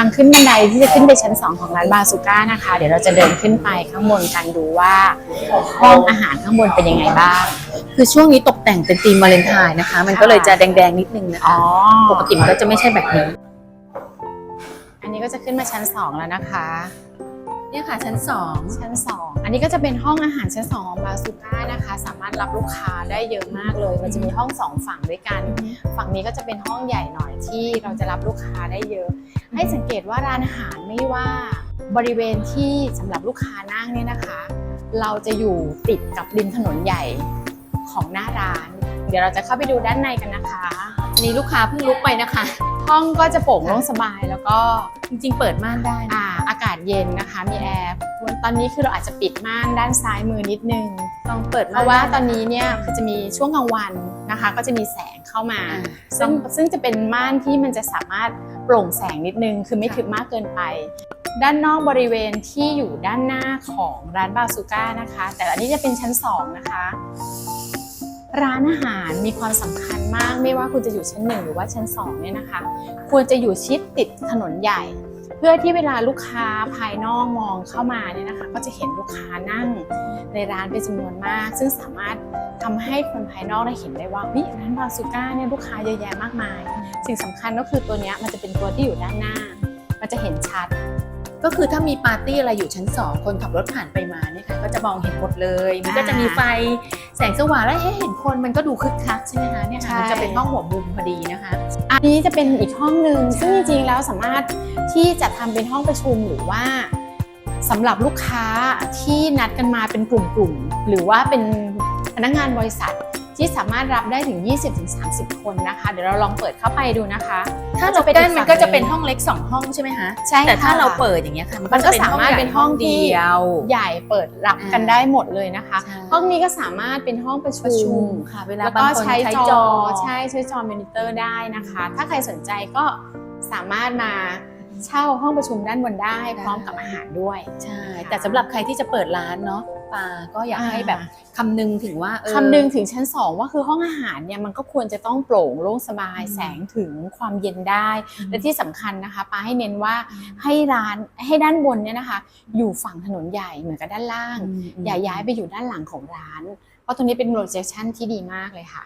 างขึ้นบันไดที่จะขึ้นไปชั้น 2 ของร้านบาซูก้านะคะ เดี๋ยวเราจะเดินขึ้นไปข้างบนกันดูว่า ห้องอาหารข้างบนเป็นยังไงบ้าง คือช่วงนี้ตกแต่งเป็นธีมวาเลนไทน์นะคะ มันก็เลยจะแดงๆนิดนึงนะอ๋อคะปกติมันก็จะไม่ใช่แบบนี้ อันนี้ก็จะขึ้นมาชั้น 2 แล้วนะคะ เนี่ยค่ะชั้นสองชั้น 2 อันนี้ก็จะเป็นห้องอาหารชั้น2ของบาซูก้านะคะ สามารถรับลูกค้าได้เยอะมากเลยมันจะมีห้องสองฝั่งด้วยกัน ฝั่งนี้ก็จะเป็นห้องใหญ่หน่อยที่เราจะรับลูกค้าได้เยอะ ให้สังเกตว่าร้านอาหารไม่ว่าบริเวณที่สำหรับลูกค้านั่งเนี่ยนะคะ เราจะอยู่ติดกับริมถนนใหญ่ของหน้าร้าน เดี๋ยวเราจะเข้าไปดูด้านในกันนะคะอันนี้ลูกค้าเพิ่งลุกไปนะคะ ห้องก็จะโปร่งโล่งสบายแล้วก็จริง ๆ เปิดม่านได้นะอ่าอากาศเย็นนะคะ มีแอร์ตอนนี้คือเราอาจจะปิดม่านด้านซ้ายมือนิดนึงต้องเปิดเพม่านราะว่าได้ตอนนี้เนี่ยคือจะมีช่วงกลางวันนะคะ ก็จะมีแสงเข้ามาอ่าซึ่งซึ่งจะเป็นม่านที่มันจะสามารถโปร่งแสงนิดนึง คือไม่ทึบมากเกินไป ด้านนอกบริเวณที่อยู่ด้านหน้าของร้านบาซูก้านะคะ แต่อันนี้จะเป็นชั้น 2 นะคะ ร้านอาหารมีความสำคัญมากไม่ว่าคุณจะอยู่ชั้น 1 หรือว่าชั้น2เนี่ยนะคะ ควรจะอยู่ชิดติดถนนใหญ่ เพื่อที่เวลาลูกค้าภายนอกมองเข้ามาเนี่ยนะคะ ก็จะเห็นลูกค้านั่งในร้านเป็นจำนวนมาก ซึ่งสามารถทำให้คนภายนอกได้เห็นได้ว่าวิร้านบาซูก้าเนี่ยลูกค้าเยอะแยะมากมาย สิ่งสำคัญก็คือตัวนี้มันจะเป็นตัวที่อยู่ด้านหน้า มันจะเห็นชัด ก็คือถ้ามีปาร์ตี้อะไรอยู่ชั้น 2 คนขับรถผ่านไปมาเนี่ยค่ะก็จะมองเห็นหมดเลย มันก็จะมีไฟแสงสว่างแล้วเอ๊ะเห็นคนมันก็ดูคึกคักใช่ไหมคะเนี่ยใช่ค่ะมันจะเป็นห้องหัวมุมพอดีนะคะ อันนี้จะเป็นอีกห้องหนึ่งซึ่งจริงๆแล้วสามารถที่จะทำเป็นห้องประชุมหรือว่าสำหรับลูกค้าที่นัดกันมาเป็นกลุ่มๆหรือว่าเป็นพนักงานบริษัท ที่สามารถรับได้ถึง 20-30 คนนะคะ เดี๋ยวเราลองเปิดเข้าไปดูนะคะ ถ้าเราเป็นกั้นอีกมันฝั่งก็จะหนึ่งเป็นห้องเล็ก 2 ห้องใช่ไหมคะใช่แต่ถ้าค่ะเราเปิดอย่างเงี้ยค่ะมันก็สามารถเป็นห้องที่เดียว ใหญ่เปิดรับกันอ่าได้หมดเลยนะคะใช่ห้องนี้ก็สามารถเป็นห้องประชุประชุมมค่ะเวลาแล้วบาก็งคนใช้ใช้จจออใช่ใช้จอมอนิเตอร์ได้นะคะ ถ้าใครสนใจก็สามารถมา เช่าห้องประชุมด้านบนได้ได้พร้อมกับอาหารด้วย ใช่ แต่สำหรับใครที่จะเปิดร้านเนาะปาก็อยากให้แบบคำนึงถึงว่าเออคำนึงถึงชั้น2ว่าคือห้องอาหารเนี่ยมันก็ควรจะต้องโปร่งโล่งสบายอืมแสงถึงความเย็นได้อืมและที่สำคัญนะคะป้าให้เน้นว่าให้ร้านให้ด้านบนเนี่ยนะคะ อยู่ฝั่งถนนใหญ่เหมือนกับด้านล่างอืมอย่าย้ายไปอยู่ด้านหลังของร้าน เพราะตรงนี้เป็นโปรเจคชั่นที่ดีมากเลยค่ะ